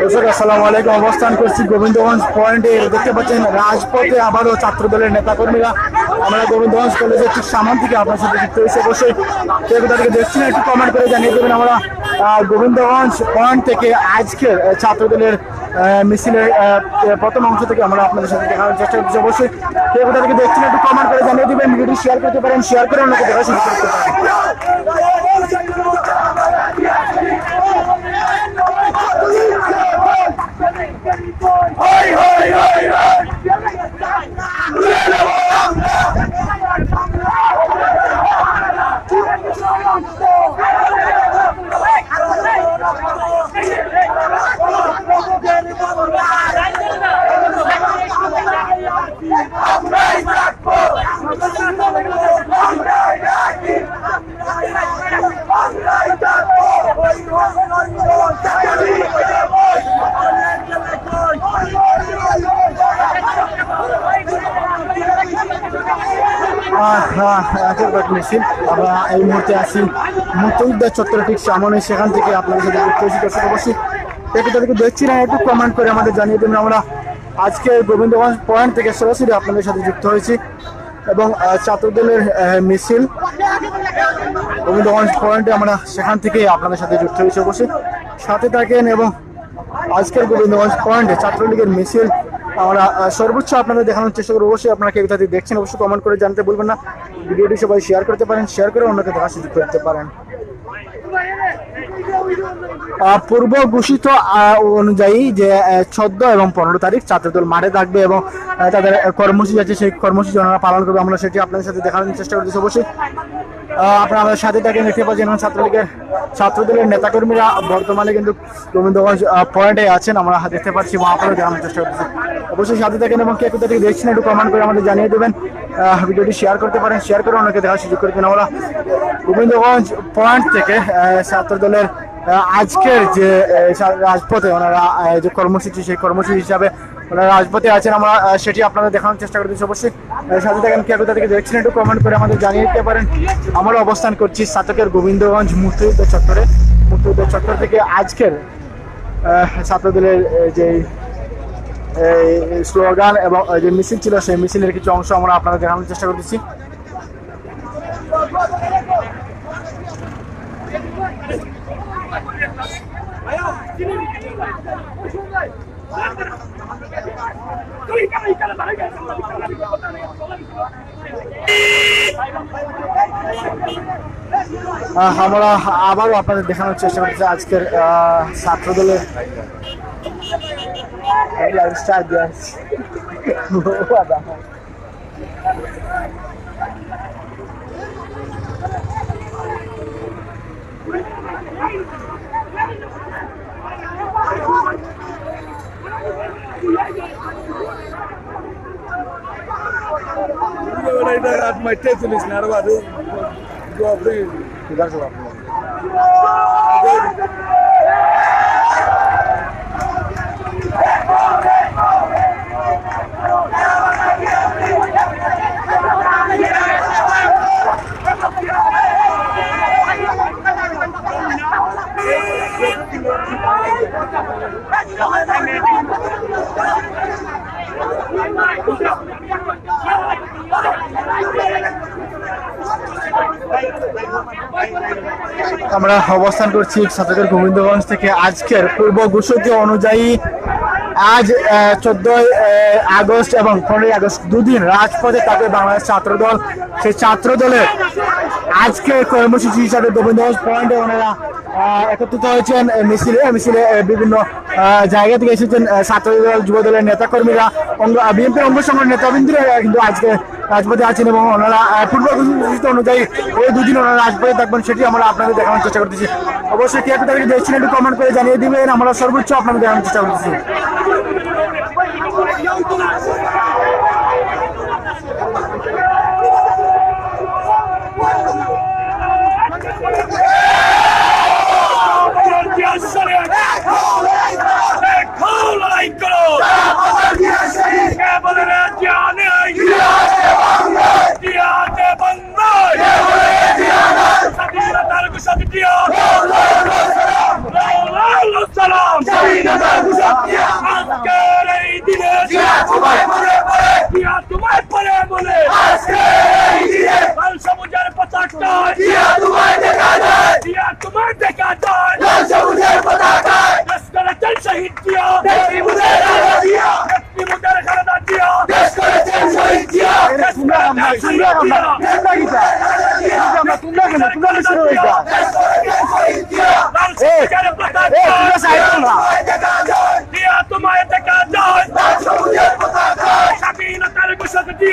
দর্শক আসসালামু আলাইকুম। অবস্থান করছি গোবিন্দগঞ্জ পয়েন্টে। দেখতে পাচ্ছেন রাজপথে আবারও ছাত্র দলের নেতাকর্মীরা। আমরা গোবিন্দগঞ্জ কলেজের ঠিক সামান থেকে আপনার সাথে যুক্ত হয়েছে। অবশ্যই কেউ তাদেরকে দেখছি না একটু কমেন্ট করে জানিয়ে দেবেন আমরা গোবিন্দগঞ্জ পয়েন্ট থেকে আজকের আহ, ছাত্র মিছিলের প্রথম অংশ থেকে আমরা আপনাদের সাথে দেখানোর চেষ্টা করছি। অবশ্যই কেউ তাদেরকে দেখছি না একটু কমেন্ট করে জানিয়ে দেবেন। ভিডিওটি শেয়ার করতে পারেন শেয়ার করে অন্যকে দেখা শুরু করতে পারেন। Hurry, hurry! একের মিছিল আমরা এই মুহূর্তে আছি মুক্তিযুদ্ধ চত্বর, ঠিক সামনে সেখান থেকে আপনাদের সাথে হয়েছি দর্শক অবশ্যই একটু তাদেরকে দেখছি না, একটু কমেন্ট করে আমাদের জানিয়ে দেবেন আমরা আজকে গোবিন্দগঞ্জ পয়েন্ট থেকে সরাসরি আপনাদের সাথে যুক্ত হয়েছি এবং ছাত্রদলের মিছিল গোবিন্দগঞ্জ পয়েন্টে আমরা সেখান থেকে আপনাদের সাথে যুক্ত হয়েছি অবশ্যই। সাথে থাকেন এবং আজকের গোবিন্দগঞ্জ পয়েন্টে ছাত্রলীগের মিছিল আমরা সর্বোচ্চ আপনাদের দেখানোর চেষ্টা করব। অবশ্যই আপনারা কেউ দেখছেন, অবশ্যই কমেন্ট করে জানতে বলবেন না। ভিডিওটি সবাই শেয়ার করতে পারেন শেয়ার করে অন্যকে দেখার সুযোগ করতে পারেন। পূর্ব ঘোষিত অনুযায়ী যে চোদ্দ এবং পনেরো তারিখ ছাত্রদল মাঠে থাকবে এবং তাদের কর্মসূচি আছে, সেই কর্মসূচি ওনারা পালন করবে। আমরা সেটি আপনাদের সাথে দেখানোর চেষ্টা করতেছি অবশ্যই। আপনারা আমাদের সাথে থাকেন, দেখতে পাচ্ছেন এবং ছাত্রলীগের, ছাত্রদলের নেতাকর্মীরা বর্তমানে কিন্তু গোবিন্দগঞ্জ পয়েন্টে আছেন। আমরা দেখতে পাচ্ছি এবং আপনারা দেখানোর চেষ্টা করতেছি। অবশ্যই সাথে থাকেন এবং কে কোথা থেকে দেখছেন একটু কমেন্ট করে আমাদের জানিয়ে দেবেন। ভিডিওটি শেয়ার করতে পারেন শেয়ার করে অনেকে দেখার সুযোগ করে দিন। আমরা গোবিন্দগঞ্জ পয়েন্ট থেকে আহ, ছাত্রদলের আহ, আজকের যে রাজপথে ওনারা যে কর্মসূচি সেই কর্মসূচি হিসাবে ওনারা রাজপথে আছেন। আমরা সেটি আপনাদের দেখানোর চেষ্টা করতেছি অবশ্যই সাথে থাকেন কে কোথা থেকে দেখছেন একটু কমেন্ট করে আমাদের জানিয়ে দিতে পারেন। আমরা অবস্থান করছি সাতকের গোবিন্দগঞ্জ মুক্তিযুদ্ধ চত্বরে। মুক্তিযুদ্ধ চত্বর থেকে আজকের ছাত্রদলের যে স্লোগান এবং যে মিছিল ছিল, সেই মিছিলের কিছু অংশ আমরা আপনাদের দেখানোর চেষ্টা করতেছি। আমরা আবারও আপনাদের দেখানোর চেষ্টা করতেছি আজকের ila ustajwa my taste is narwadu go up to you that's what আমরা অবস্থান করছি ছাত্রদের গোবিন্দগঞ্জ থেকে আজকের পূর্ব ঘোষিত অনুযায়ী আজ চোদ্দই আগস্ট এবং পনেরোই আগস্ট দুদিন রাজপথে থাকবে বাংলাদেশ ছাত্রদল সেই ছাত্রদলের আজকে কর্মসূচি হিসাবে গোবিন্দগঞ্জ পয়েন্টে ওনারা একত্রিত হয়েছেন মিছিলে মিছিলে বিভিন্ন জায়গা থেকে এসেছেন আহ, ছাত্রদল যুব দলের নেতাকর্মীরা বিএনপির অঙ্গ সংগঠন নেতাবৃন্দরা কিন্তু আজকে রাজপথে আছেন এবং ওনারা পূর্ব ঘোষিত অনুযায়ী ওই দুদিন ওনারা রাজপথে থাকবেন সেটি আমরা আপনাদের দেখানোর চেষ্টা করতেছি। অবশ্যই কে তাদেরকে দেখছেন একটু কমেন্ট করে জানিয়ে দিবেন আমরা সর্বোচ্চ আপনাদের দেখানোর চেষ্টা করতেছি। করো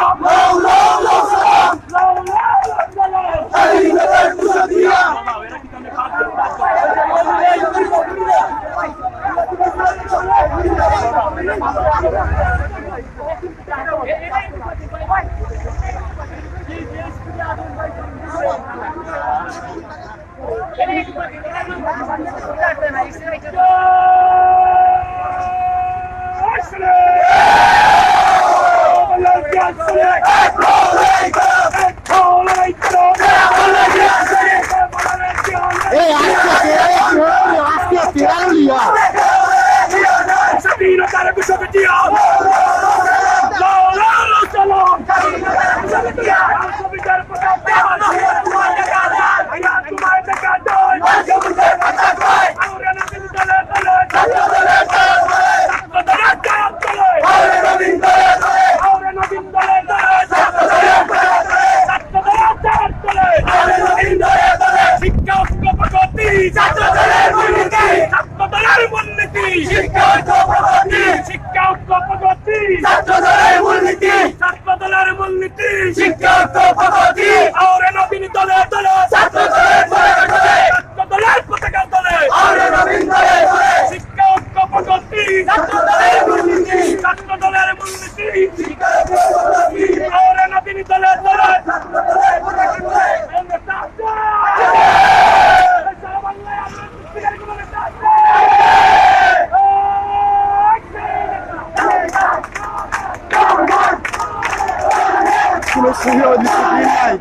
Roll, roll, roll, roll. প্রগতি ছাত্র দলের মূলনীতি ছাত্র দলের মূলনীতি শিক্ষা প্রগতি আর নবীন দলের দলের নাই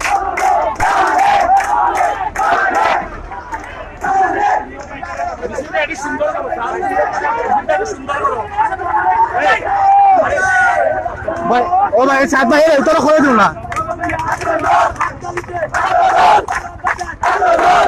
ও ভাই সাত ভাই তোরা করে দিল না। আন্দোলন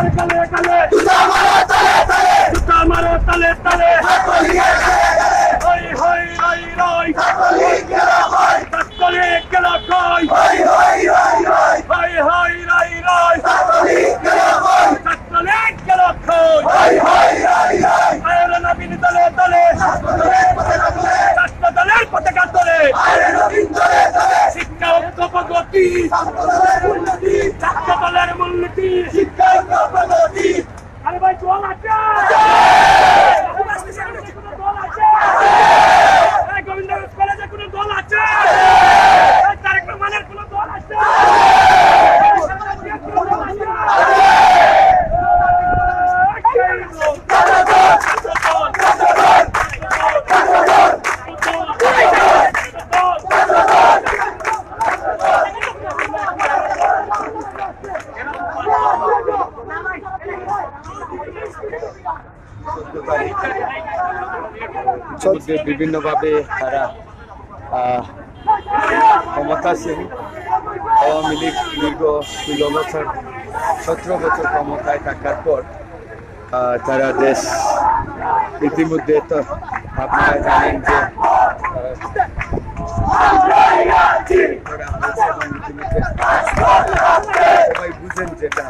Bora, galera! বিভিন্নভাবে তারা ক্ষমতাসীন আওয়ামী লীগ দীর্ঘ ষোলো বছর সতেরো বছর ক্ষমতায় থাকার পর তারা দেশ ইতিমধ্যে তো আপনারা জানেন যে সবাই বুঝেন যেটা